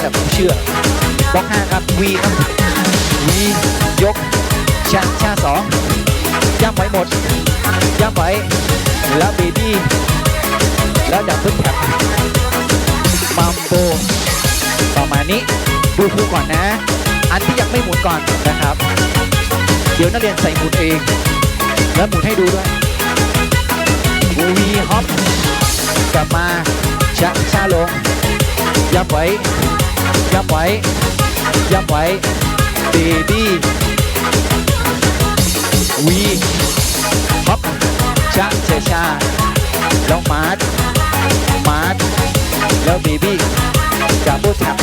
แหละผมเชื่อบล็อกห้าครับวีครับวียกชาชาสองย่ำไว้หมดย่ำไว้แล้วเบบี้แล้วดับเบิลแท็บมัมโบประมาณนี้ดูครูก่อนนะ อันที่ยังไม่หมุนก่อนนะครับ เดี๋ยวนักเรียนใส่หมุนเอง แล้วหมุนให้ดูด้วยวีฮอปกลับมาชาชาลงยับไว้ ยับไว้ ยับไว้เบบี้วีฮอปช้าชาชาแล้วมาร์ทมาร์ทแล้วเบบี้ดับเบิลแท็บ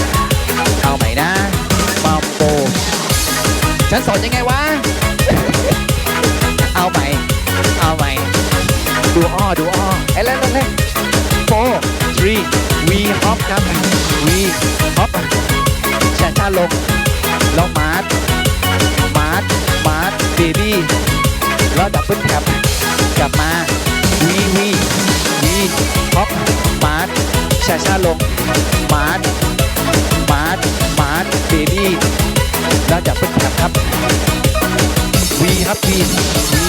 เอาใหม่นะมาโปฉันสอนยังไงวะ เอาใหม่ เอาใหม่ ดูอ้อดูอ้อเอ้ยเล่นเล่น เล่น four three we hop ครับ we hop ชาช้าลงแล้วมาร์ทมาร์ทมาร์ทเบบี้แล้วดับเบิลแท็บกลับมา we we we hop มาร์ทชาช้าลงมาร์ทมาร์ทมาร์ทเบบี้แล้วดับเบิลแท็บครับวีครับวีวี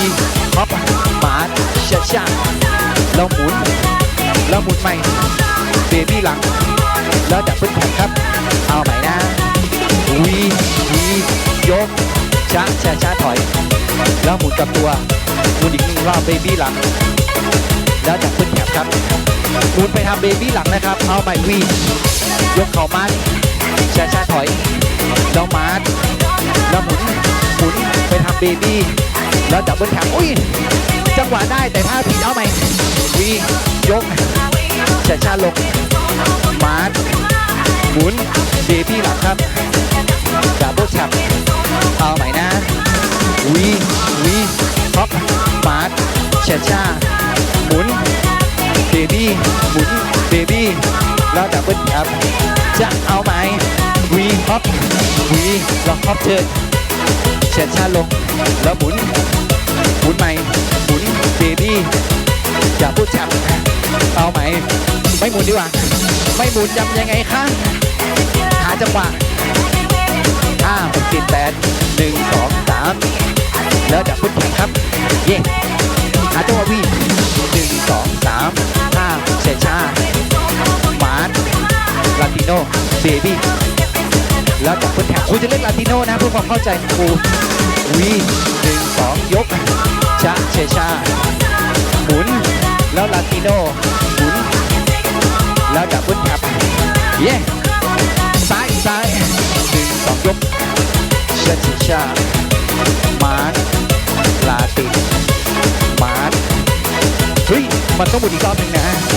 ฮอปมาร์ชาชาเราหมุน เราหมุนใหม่เบบี้หลัง แล้วดับเบิลแท็บครับ เอาใหม่นะวีวียกช้าช้าช้าถอย แล้วหมุนกับตัวหมุนอีกหนึ่งรอบเบบี้หลัง แล้วดับเบิลแท็บครับหมุนไปทำเบบี้หลังนะครับ เอาใหม่วียกเข่ามาร์ช้าช้าถอยแล้วมาร์แล้วหมุนหมุนไปทำเบบี้แล้วดับเบิลแท็บอุ้ยจังหวะได้แต่ถ้าผิดเอาใหม่วี ยกช้าช้าลงมาร์ทหมุนเบบี้หลังครับดับเบิลแท็บเอาใหม่นะวีวีฮอปมาร์ทช้าช้าหมุนเบบี้หมุนเบบี้แล้วดับเบิลแท็บจะเอาไหมวีฮอปวีแล้วฮอปเทิร์นเช็ดชาลง ไม่หมุนดีกว่า ไม่หมุนจำยังไงคะหาจังหวะห้าหกเจ็ดแปดหนึ่งสองสามแล้วดับพุทแข่งครับ เย่หาจังหวะวิ่งหนึ่งสองสามห้าเชชามาร์ลาติโนเบบี้แล้วจับคนแข่งครูจะเล่นลาติโนนะเพื่อความเข้าใจครูวีหนึ่งสองยกชาเชชาหมุนแล้วลาติโนหมุน เย้ซ้ายซ้ายหนึ่งสองยกเชาเชชามาร์ลาตินมาร์เฮ้ยมันต้องหมุดอีกรอบหนึ่งนะ